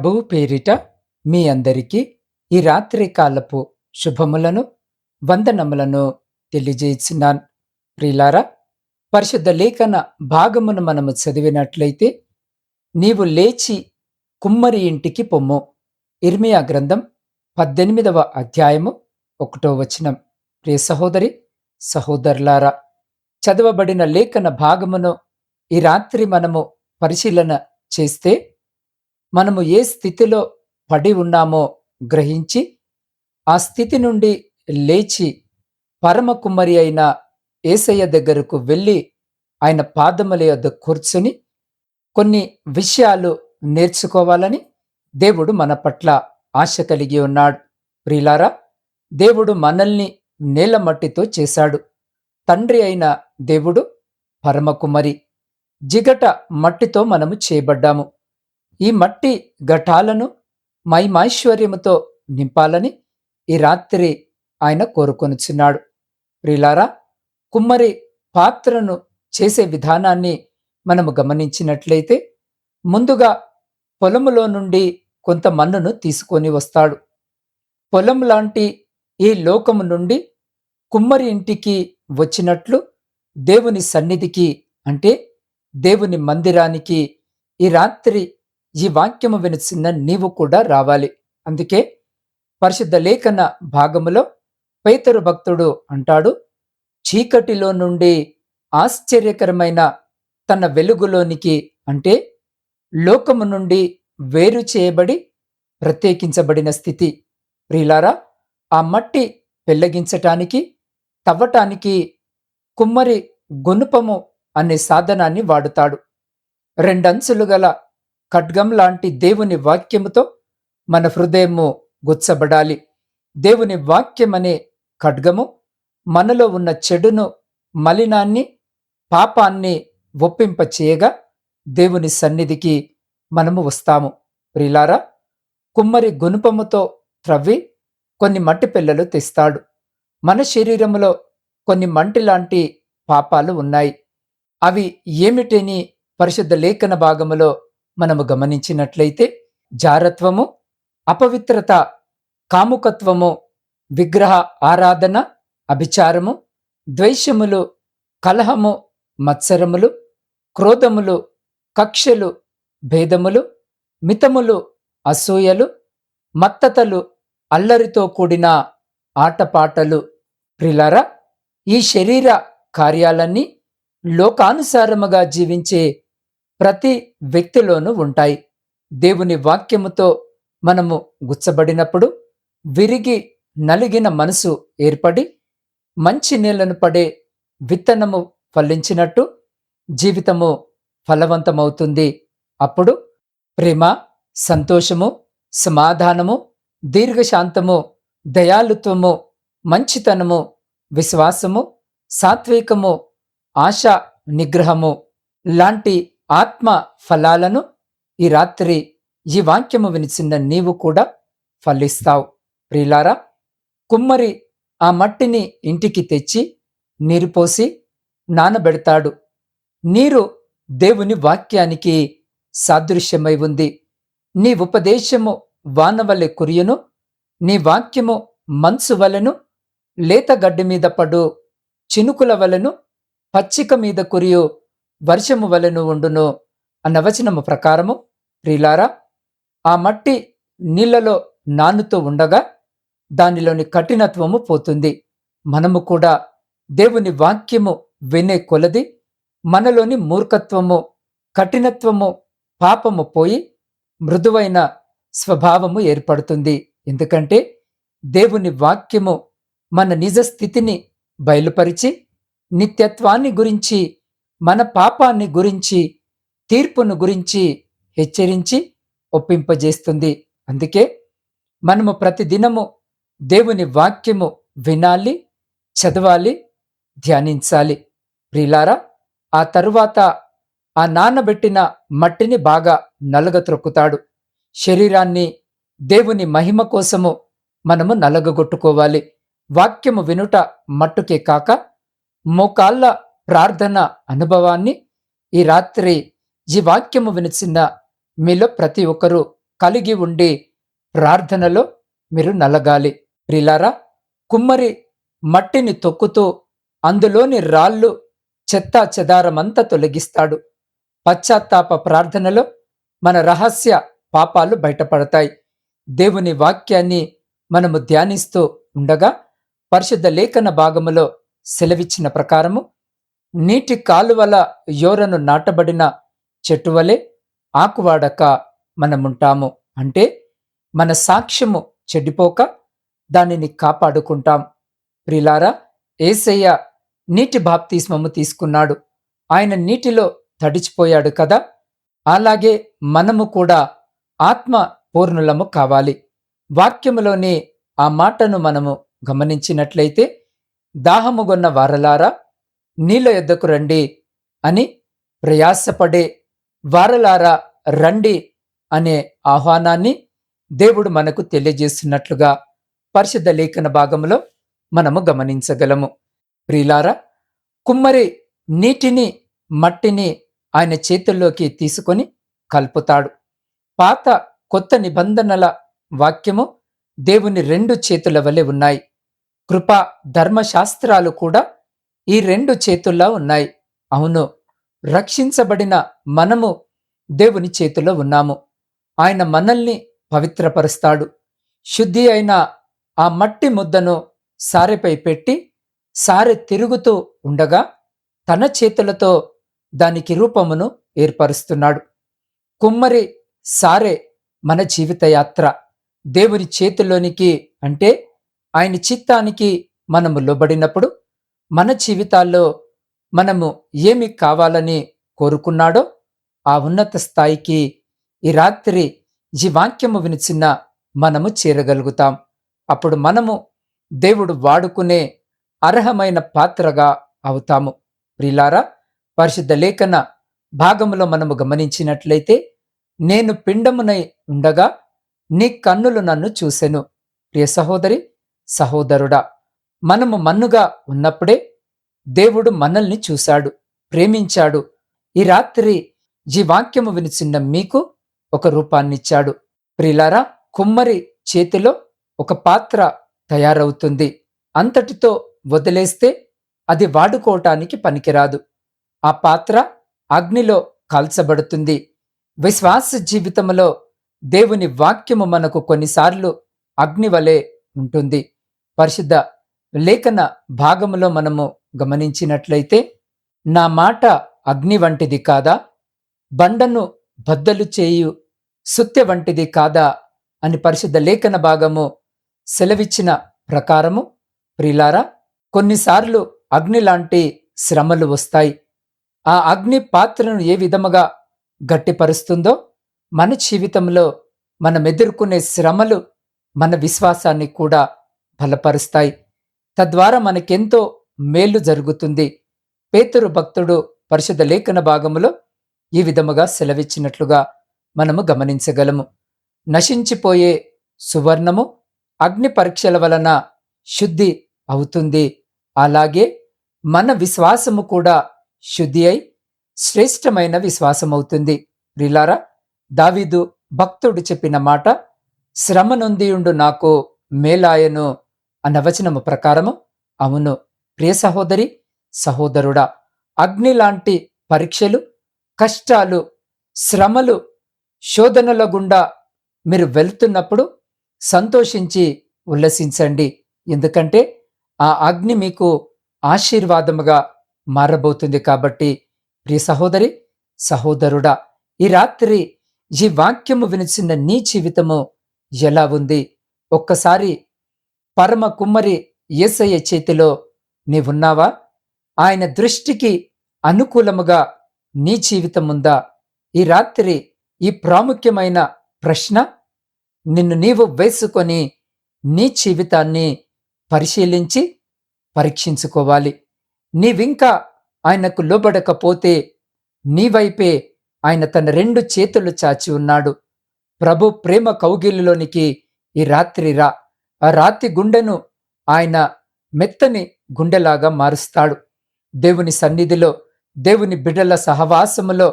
ప్రభువు పేరిట మీ అందరికీ ఈ రాత్రి కాలపు శుభములను వందనములను తెలియజేసినాన్. ప్రిలారా పరిశుద్ధ లేఖన భాగమును మనము చదివినట్లయితే నీవు లేచి కుమ్మరి ఇంటికి పొమ్ము. ఇర్మియా గ్రంథం పద్దెనిమిదవ అధ్యాయము ఒకటో వచనం. ప్రియ సహోదరి సహోదరులారా చదవబడిన లేఖన భాగమును ఈ రాత్రి మనము పరిశీలన చేస్తే మనము ఏ స్థితిలో పడి ఉన్నామో గ్రహించి ఆ స్థితి నుండి లేచి పరమ కుమ్మరి అయిన ఏసయ్య దగ్గరకు వెళ్ళి ఆయన పాదముల యొద్ద కూర్చుని కొన్ని విషయాలు నేర్చుకోవాలని దేవుడు మన పట్ల ఆశ కలిగి ఉన్నాడు. ప్రిలారా దేవుడు మనల్ని నేల మట్టితో చేశాడు. తండ్రి అయిన దేవుడు పరమకుమరి జిగట మట్టితో మనము చేయబడ్డాము. ఈ మట్టి ఘటాలను మైమైశ్వర్యముతో నింపాలని ఈ రాత్రి ఆయన కోరుకొనుచున్నాడు. ప్రిలారా కుమ్మరి పాత్రను చేసే విధానాన్ని మనము గమనించినట్లయితే ముందుగా పొలములో నుండి కొంత మన్నును తీసుకొని వస్తాడు. పొలం లాంటి ఈ లోకము నుండి కుమ్మరి ఇంటికి వచ్చినట్లు దేవుని సన్నిధికి అంటే దేవుని మందిరానికి ఈ రాత్రి ఈ వాక్యము వినిచిన నీవు కూడా రావాలి. అందుకే పరిశుద్ధ లేఖన భాగములో పేతరు భక్తుడు అంటాడు చీకటిలో నుండి ఆశ్చర్యకరమైన తన వెలుగులోనికి అంటే లోకము నుండి వేరు చేయబడి ప్రత్యేకించబడిన స్థితి. ప్రిలారా ఆ మట్టి పెళ్ళగించటానికి తవ్వటానికి కుమ్మరి గునుపము అనే సాధనాన్ని వాడుతాడు. రెండంచులు గల ఖడ్గం లాంటి దేవుని వాక్యముతో మన హృదయము గుచ్చబడాలి. దేవుని వాక్యమనే ఖడ్గము మనలో ఉన్న చెడును మలినాన్ని పాపాన్ని ఒప్పింపచేయగా దేవుని సన్నిధికి మనము వస్తాము. ప్రిలారా కుమ్మరి గునుపముతో త్రవ్వి కొన్ని మట్టి పిల్లలు తెస్తాడు. మన శరీరములో కొన్ని మంటి లాంటి పాపాలు ఉన్నాయి. అవి ఏమిటని పరిశుద్ధ లేఖన భాగములో మనము గమనించినట్లయితే జారత్వము అపవిత్రత కాముకత్వము విగ్రహ ఆరాధన అభిచారము ద్వేషములు కలహము మత్సరములు క్రోధములు కక్షలు భేదములు మితములు అసూయలు మత్తతలు అల్లరితో కూడిన ఆటపాటలు. ప్రిలర ఈ శరీర కార్యాలన్నీ లోకానుసారముగా జీవించే ప్రతి వ్యక్తిలోనూ ఉంటాయి. దేవుని వాక్యముతో మనము గుచ్చబడినప్పుడు విరిగి నలిగిన మనసు ఏర్పడి మంచి నీళ్ళను పడే విత్తనము ఫలించినట్టు జీవితము ఫలవంతమవుతుంది. అప్పుడు ప్రేమ సంతోషము సమాధానము దీర్ఘశాంతము దయాలుత్వము మంచితనము విశ్వాసము సాత్వికము ఆశ నిగ్రహము లాంటి ఆత్మ ఫలాలను ఈ రాత్రి ఈ వాక్యము వినిచిన నీవు కూడా ఫలిస్తావు. ప్రియులారా కుమ్మరి ఆ మట్టిని ఇంటికి తెచ్చి నీరు పోసి నానబెడతాడు. నీరు దేవుని వాక్యానికి సాదృశ్యమై ఉంది. నీ ఉపదేశము వానవలె కురియును నీ వాక్యము మంచు వలెను లేత గడ్డి మీద పడు చినుకుల వలెను పచ్చిక మీద కురియు వర్షము వలెను ఉండును అన్న వచనము ప్రకారము ప్రిలారా ఆ మట్టి నీళ్ళలో నానుతూ ఉండగా దానిలోని కఠినత్వము పోతుంది. మనము కూడా దేవుని వాక్యము వినే కొలది మనలోని మూర్ఖత్వము కఠినత్వము పాపము పోయి మృదువైన స్వభావము ఏర్పడుతుంది. ఎందుకంటే దేవుని వాక్యము మన నిజ స్థితిని బయలుపరిచి నిత్యత్వాన్ని గురించి మన పాపాన్ని గురించి తీర్పును గురించి హెచ్చరించి ఒప్పింపజేస్తుంది. అందుకే మనము ప్రతిదినము దేవుని వాక్యము వినాలి చదవాలి ధ్యానించాలి. ప్రిలారా ఆ తరువాత ఆ నానబెట్టిన మట్టిని బాగా నలగత్రొక్కుతాడు. శరీరాన్ని దేవుని మహిమ కోసము మనము నలగగొట్టుకోవాలి. వాక్యము వినుట మట్టుకే కాక మోకాళ్ళ ప్రార్థన అనుభవాన్ని ఈ రాత్రి ఈ వాక్యము వినిచిన మీలో ప్రతి ఒక్కరూ కలిగి ఉండి ప్రార్థనలో మీరు నలగాలి. ప్రిలారా కుమ్మరి మట్టిని తొక్కుతూ అందులోని రాళ్ళు చెత్త చెదారమంతా తొలగిస్తాడు. పశ్చాత్తాప ప్రార్థనలో మన రహస్య పాపాలు బయటపడతాయి. దేవుని వాక్యాన్ని మనము ధ్యానిస్తూ ఉండగా పరిశుద్ధ లేఖన భాగములో సెలవిచ్చిన ప్రకారము నీటి కాలువల యోరను నాటబడిన చెట్టువలే ఆకువాడక మనముంటాము. అంటే మన సాక్ష్యము చెడిపోక దానిని కాపాడుకుంటాం. ప్రిలారా ఏసయ్య నీటి బాప్తిస్మము తీసుకున్నాడు. ఆయన నీటిలో తడిచిపోయాడు కదా? అలాగే మనము కూడా ఆత్మ పూర్ణులము కావాలి. వాక్యములోని ఆ మాటను మనము గమనించినట్లయితే దాహముగొన్న వారలారా నీళ్ళ యొద్దకు రండి అని ప్రయాసపడే వారలారా రండి అనే ఆహ్వానాన్ని దేవుడు మనకు తెలియజేస్తున్నట్లుగా పరిశుద్ధ లేఖన భాగంలో మనము గమనించగలము. ప్రియులారా కుమ్మరి నీటిని మట్టిని ఆయన చేతుల్లోకి తీసుకొని కలుపుతాడు. పాత కొత్త నిబంధనల వాక్యము దేవుని రెండు చేతుల వలె ఉన్నాయి. కృప ధర్మశాస్త్రాలు కూడా ఈ రెండు చేతుల్లో ఉన్నాయి. అవును రక్షించబడిన మనము దేవుని చేతిలో ఉన్నాము. ఆయన మనల్ని పవిత్రపరుస్తాడు. శుద్ధి అయిన ఆ మట్టి ముద్దను సారెపై పెట్టి సారె తిరుగుతూ ఉండగా తన చేతులతో దానికి రూపమును ఏర్పరుస్తున్నాడు. కుమ్మరి సారే మన జీవిత యాత్ర. దేవుని చేతిలోనికి అంటే ఆయన చిత్తానికి మనము లోబడినప్పుడు మన జీవితాల్లో మనము ఏమి కావాలని కోరుకున్నాడో ఆ ఉన్నత స్థాయికి ఈ రాత్రి ఈ వాక్యము వినిచిన మనము చేరగలుగుతాం. అప్పుడు మనము దేవుడు వాడుకునే అర్హమైన పాత్రగా అవుతాము. ప్రిలారా పరిశుద్ధ లేఖన భాగములో మనము గమనించినట్లయితే నేను పిండమునై ఉండగా నీ కన్నులు నన్ను చూసెను. ప్రియ సహోదరి సహోదరుడా మనము మన్నుగా ఉన్నప్పుడే దేవుడు మనల్ని చూశాడు ప్రేమించాడు. ఈ రాత్రి ఈ వాక్యము వినిచిన్న మీకు ఒక రూపాన్నిచ్చాడు. ప్రిలారా కుమ్మరి చేతిలో ఒక పాత్ర తయారవుతుంది. అంతటితో వదిలేస్తే అది వాడుకోవటానికి పనికిరాదు. ఆ పాత్ర అగ్నిలో కాల్చబడుతుంది. విశ్వాస జీవితంలో దేవుని వాక్యము మనకు కొన్నిసార్లు అగ్ని వలె ఉంటుంది. పరిశుద్ధ లేఖన భాగములో మనము గమనించినట్లయితే నా మాట అగ్ని వంటిది కాదా? బండను బద్దలు చేయు సుత్తె వంటిది కాదా? అని పరిశుద్ధ లేఖన భాగము సెలవిచ్చిన ప్రకారము ప్రిలారా కొన్నిసార్లు అగ్ని లాంటి శ్రమలు వస్తాయి. ఆ అగ్ని పాత్రను ఏ విధముగా గట్టిపరుస్తుందో మన జీవితంలో మనం ఎదుర్కొనే శ్రమలు మన విశ్వాసాన్ని కూడా బలపరుస్తాయి. తద్వారా మనకెంతో మేలు జరుగుతుంది. పేతురు భక్తుడు పరిశుద్ధ లేఖన భాగములో ఈ విధముగా సెలవిచ్చినట్లుగా మనము గమనించగలము. నశించిపోయే సువర్ణము అగ్ని పరీక్షల వలన శుద్ధి అవుతుంది. అలాగే మన విశ్వాసము కూడా శుద్ధి అయి శ్రేష్టమైన విశ్వాసమవుతుంది. రిలారా దావీదు భక్తుడు చెప్పిన మాట శ్రమ నొందియుండు నాకు మేలాయను. అన్న వచనము ప్రకారము అవును. ప్రియ సహోదరి సహోదరుడా అగ్ని లాంటి పరీక్షలు కష్టాలు శ్రమలు శోధనల గుండా మీరు వెళ్తున్నప్పుడు సంతోషించి ఉల్లసించండి. ఎందుకంటే ఆ అగ్ని మీకు ఆశీర్వాదముగా మారబోతుంది కాబట్టి. ప్రియ సహోదరి సహోదరుడా ఈ రాత్రి ఈ వాక్యము వినిచిన నీ జీవితము ఎలా ఉంది? ఒక్కసారి పరమ కుమ్మరి ఏసయ్య చేతిలో నీవున్నావా? ఆయన దృష్టికి అనుకూలముగా నీ జీవితం ఉందా? ఈ రాత్రి ఈ ప్రాముఖ్యమైన ప్రశ్న నిన్ను నీవు వేసుకొని నీ జీవితాన్ని పరిశీలించి పరీక్షించుకోవాలి. నీవింకా ఆయనకు లోబడకపోతే నీవైపే ఆయన తన రెండు చేతులు చాచి ఉన్నాడు. ప్రభు ప్రేమ కౌగిలిలోనికి ఈ రాత్రి రా. ఆ రాతి గుండెను ఆయన మెత్తని గుండెలాగా మారుస్తాడు. దేవుని సన్నిధిలో దేవుని బిడ్డల సహవాసములో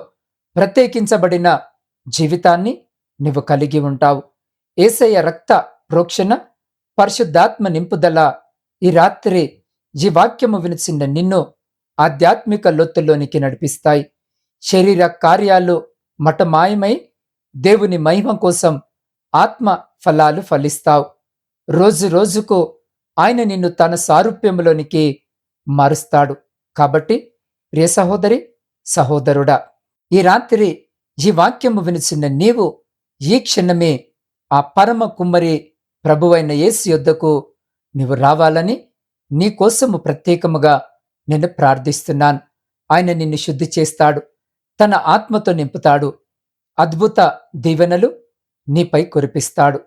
ప్రత్యేకించబడిన జీవితాన్ని నువ్వు కలిగి ఉంటావు. ఏసయ్య రక్త ప్రోక్షణ పరిశుద్ధాత్మ నింపుదల ఈ రాత్రి ఈ వాక్యము వినిచిన నిన్ను ఆధ్యాత్మిక లోతుల్లోనికి నడిపిస్తాయి. శరీర కార్యాలు మటమాయమై దేవుని మహిమ కోసం ఆత్మ ఫలాలు ఫలిస్తావు. రోజు రోజుకు ఆయన నిన్ను తన సారూప్యంలోనికి మారుస్తాడు. కాబట్టి ప్రియ సహోదరి సహోదరుడా ఈ రాత్రి ఈ వాక్యము వినిచిన నీవు ఈ క్షణమే ఆ పరమ కుమ్మరి ప్రభువైన యేసు యొద్దకు నీవు రావాలని నీకోసము ప్రత్యేకముగా నేను ప్రార్థిస్తున్నాను. ఆయన నిన్ను శుద్ధి చేస్తాడు తన ఆత్మతో నింపుతాడు అద్భుత దీవెనలు నీపై కురిపిస్తాడు.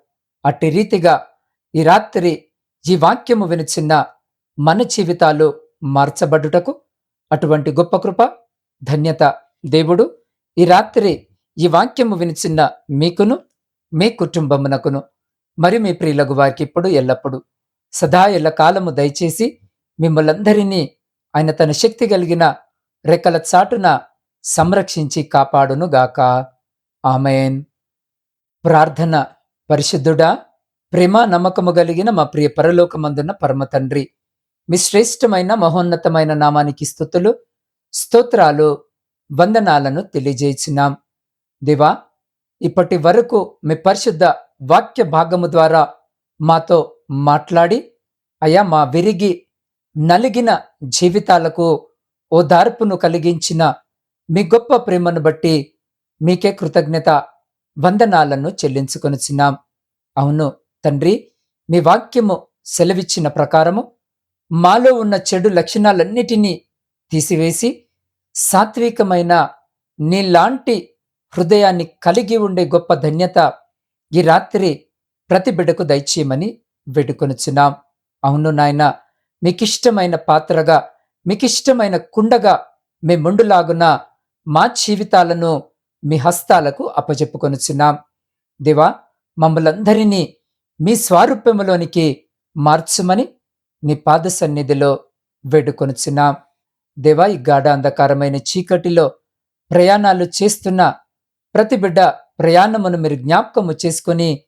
అట్టి రీతిగా ఈ రాత్రి ఈ వాక్యము వినిచిన్న మన జీవితాలు మార్చబడుటకు అటువంటి గొప్ప కృప ధన్యత దేవుడు. ఈ రాత్రి ఈ వాక్యము వినిచిన్న మీకును మీ కుటుంబమునకును మరి మీ ప్రియులకు వారికి ఇప్పుడు ఎల్లప్పుడు సదా ఎల్ల కాలము దయచేసి మిమ్మలందరినీ ఆయన తన శక్తి కలిగిన రెక్కల చాటున సంరక్షించి కాపాడును గాక ఆమెన్. ప్రార్థన పరిశుద్ధుడా ప్రేమ నమ్మకము కలిగిన మా ప్రియ పరలోకమందున్న పరమ తండ్రి. మీ శ్రేష్టమైన మహోన్నతమైన నామానికి స్థుతులు స్తోత్రాలు వందనాలను తెలియజేసినాం దివా ఇప్పటి వరకు మీ పరిశుద్ధ వాక్య భాగము ద్వారా మాతో మాట్లాడి అయా మా విరిగి నలిగిన జీవితాలకు ఓదార్పును కలిగించిన మీ గొప్ప ప్రేమను బట్టి మీకే కృతజ్ఞత వందనాలను చెల్లించుకొనిచ్చినాం అవును తండ్రి మీ వాక్యము సెలవిచ్చిన ప్రకారము మాలో ఉన్న చెడు లక్షణాలన్నిటినీ తీసివేసి సాత్వికమైన నీలాంటి హృదయాన్ని కలిగి ఉండే గొప్ప ధన్యత ఈ రాత్రి ప్రతి బిడ్డకు దయచేయమని వేడుకొనుచున్నాం. అవును నాయన మీకిష్టమైన పాత్రగా మీకిష్టమైన కుండగా మీ ముండులాగున మా జీవితాలను మీ హస్తాలకు అప్పజెప్పుకొనుచున్నాం. దేవా మమ్మలందరినీ మీ స్వారూప్యములోనికి మార్చుమని నీ పాద సన్నిధిలో వేడుకొనుచున్నాం. దేవా ఈ గాఢ అంధకారమైన చీకటిలో ప్రయాణాలు చేస్తున్న ప్రతి బిడ్డ ప్రయాణమును మీరు జ్ఞాపకము చేసుకుని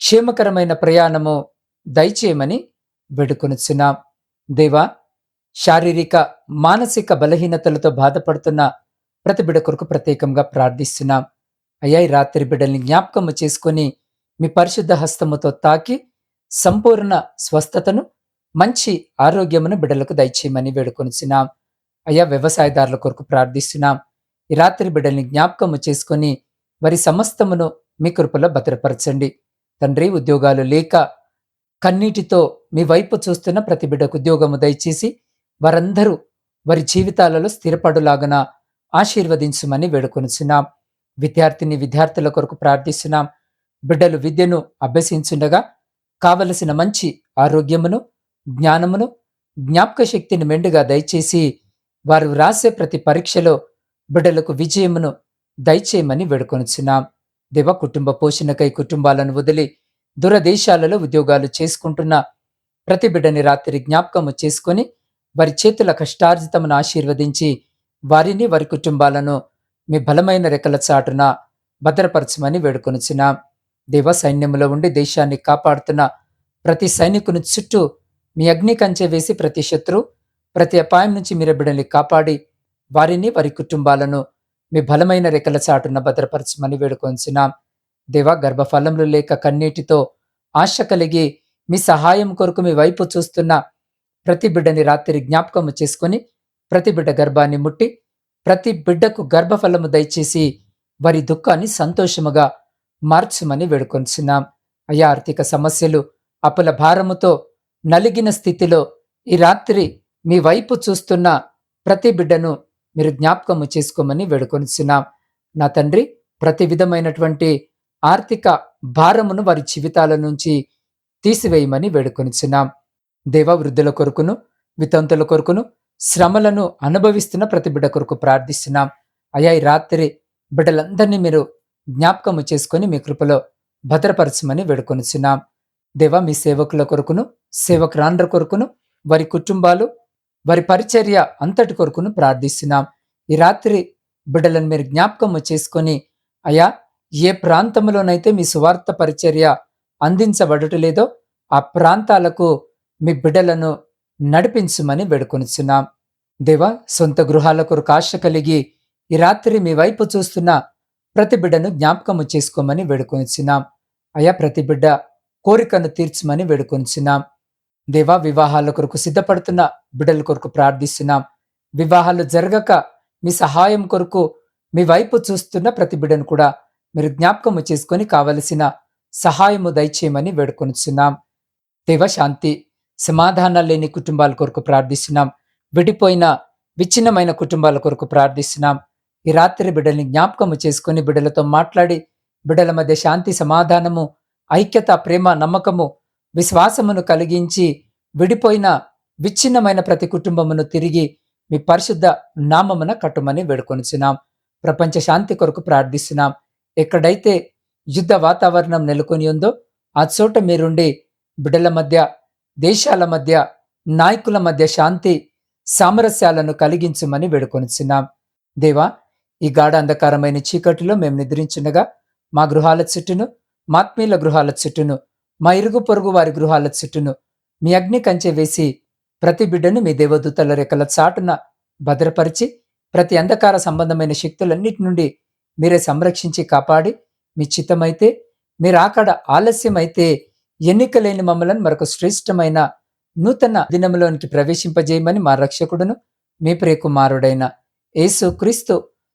క్షేమకరమైన ప్రయాణము దయచేయమని వేడుకొనుచున్నాం. దేవా శారీరక మానసిక బలహీనతలతో బాధపడుతున్న ప్రతి బిడ్డ కొరకు ప్రత్యేకంగా ప్రార్థిస్తున్నాం. అయ్యా ఈ రాత్రి బిడ్డల్ని జ్ఞాపకము చేసుకుని మీ పరిశుద్ధ హస్తముతో తాకి సంపూర్ణ స్వస్థతను మంచి ఆరోగ్యమును బిడ్డలకు దయచేయమని వేడుకొనిచున్నాం. అయ్యా వ్యవసాయదారుల కొరకు ప్రార్థిస్తున్నాం. ఈ రాత్రి బిడ్డల్ని జ్ఞాపకము చేసుకొని వారి సమస్తమును మీ కృపలో భద్రపరచండి. తండ్రి ఉద్యోగాలు లేక కన్నీటితో మీ వైపు చూస్తున్న ప్రతి బిడ్డకు ఉద్యోగము దయచేసి వారందరూ వారి జీవితాలలో స్థిరపడులాగన ఆశీర్వదించమని వేడుకొనిచున్నాం. విద్యార్థిని విద్యార్థుల కొరకు ప్రార్థిస్తున్నాం. బిడ్డలు విద్యను అభ్యసించుండగా కావలసిన మంచి ఆరోగ్యమును జ్ఞానమును జ్ఞాపక శక్తిని మెండుగా దయచేసి వారు రాసే ప్రతి పరీక్షలో బిడ్డలకు విజయమును దయచేయమని వేడుకొనుచున్నాం. దివ కుటుంబ పోషణకై కుటుంబాలను వదిలి దూరదేశాలలో ఉద్యోగాలు చేసుకుంటున్న ప్రతి బిడ్డని రాత్రి జ్ఞాపకము చేసుకొని వారి చేతుల కష్టార్జితమును ఆశీర్వదించి వారిని వారి కుటుంబాలను మీ బలమైన రెక్కల చాటున భద్రపరచమని వేడుకొనుచున్నాం. దేవ సైన్యంలో ఉండి దేశాన్ని కాపాడుతున్న ప్రతి సైనికుని చుట్టూ మీ అగ్ని కంచె వేసి ప్రతి శత్రు ప్రతి అపాయం నుంచి మీరు బిడ్డల్ని కాపాడి వారిని వారి కుటుంబాలను మీ బలమైన రెక్కల చాటున భద్రపరచమని వేడుకొంచున్నాం. దేవ గర్భఫలములు లేక కన్నీటితో ఆశ కలిగి మీ సహాయం కొరకు మీ వైపు చూస్తున్న ప్రతి బిడ్డని రాత్రి జ్ఞాపకము చేసుకుని ప్రతి బిడ్డ గర్భాన్ని ముట్టి ప్రతి బిడ్డకు గర్భఫలము దయచేసి వారి దుఃఖాన్ని సంతోషముగా మార్చమని వేడుకొంచున్నాం. అయ్యా ఆర్థిక సమస్యలు అప్పుల భారముతో నలిగిన స్థితిలో ఈ రాత్రి మీ వైపు చూస్తున్న ప్రతి బిడ్డను మీరు జ్ఞాపకము చేసుకోమని వేడుకొనిచున్నాం నా తండ్రి ప్రతి విధమైనటువంటి ఆర్థిక భారమును వారి జీవితాల నుంచి తీసివేయమని వేడుకొనిచున్నాం దేవ వృద్ధుల కొరకును వితంతుల కొరకును శ్రమలను అనుభవిస్తున్న ప్రతి బిడ్డ కొరకు ప్రార్థిస్తున్నాం. అయ్యా ఈ రాత్రి బిడ్డలందరినీ మీరు జ్ఞాపకము చేసుకొని మీ కృపలో భద్రపరచమని వేడుకొనిచున్నాం. దేవ మీ సేవకుల కొరకును సేవకురాండ్ర కొరకును వారి కుటుంబాలు వారి పరిచర్య అంతటి కొరకును ప్రార్థిస్తున్నాం. ఈ రాత్రి బిడ్డలను మీరు జ్ఞాపకము చేసుకొని అయా ఏ ప్రాంతంలోనైతే మీ సువార్త పరిచర్య అందించబడటలేదో ఆ ప్రాంతాలకు మీ బిడ్డలను నడిపించుమని వేడుకొనిచున్నాం. దేవా సొంత గృహాల కొరకు ఆశ కలిగి ఈ రాత్రి మీ వైపు చూస్తున్న ప్రతి బిడ్డను జ్ఞాపకము చేసుకోమని వేడుకొనిచున్నాం. అయా ప్రతి బిడ్డ కోరికను తీర్చమని వేడుకొనిచున్నాం. దేవా వివాహాల కొరకు సిద్ధపడుతున్న బిడ్డల కొరకు ప్రార్థిస్తున్నాం. వివాహాలు జరగక మీ సహాయం కొరకు మీ వైపు చూస్తున్న ప్రతి బిడ్డను కూడా మీరు జ్ఞాపకము చేసుకొని కావలసిన సహాయము దయచేయమని వేడుకొనిచున్నాం. దేవ శాంతి సమాధానాలు లేని కుటుంబాల కొరకు ప్రార్థిస్తున్నాం. విడిపోయిన విచ్ఛిన్నమైన కుటుంబాల కొరకు ప్రార్థిస్తున్నాం. ఈ రాత్రి బిడ్డల్ని జ్ఞాపకము చేసుకుని బిడ్డలతో మాట్లాడి బిడ్డల మధ్య శాంతి సమాధానము ఐక్యత ప్రేమ నమ్మకము విశ్వాసమును కలిగించి విడిపోయిన విచ్ఛిన్నమైన ప్రతి కుటుంబమును తిరిగి మీ పరిశుద్ధ నామమున కట్టుమని వేడుకొనిచున్నాం. ప్రపంచ శాంతి కొరకు ప్రార్థిస్తున్నాం. ఎక్కడైతే యుద్ధ వాతావరణం నెలకొని ఉందో ఆ చోట మీరుండి బిడ్డల మధ్య దేశాల మధ్య నాయకుల మధ్య శాంతి సామరస్యాలను కలిగించమని వేడుకొనిచున్నాం. దేవా ఈ గాఢ అంధకారమైన చీకటిలో మేము నిద్రించుండగా మా గృహాల చుట్టూను మాత్మీయుల గృహాల చుట్టూను మా ఇరుగు పొరుగు వారి గృహాల చుట్టూను మీ అగ్ని కంచె వేసి ప్రతి బిడ్డను మీ దేవదూతల రెక్కల చాటున భద్రపరిచి ప్రతి అంధకార సంబంధమైన శక్తులన్నిటి నుండి మీరే సంరక్షించి కాపాడి మీ చిత్తమైతే మీరు ఆకడ ఆలస్యమైతే ఎన్నిక లేని మమ్మలను మరొక శ్రేష్టమైన నూతన దినములోనికి ప్రవేశింపజేయమని మా రక్షకుడును మీ ప్రియకుమారుడైన యేసు క్రీస్తు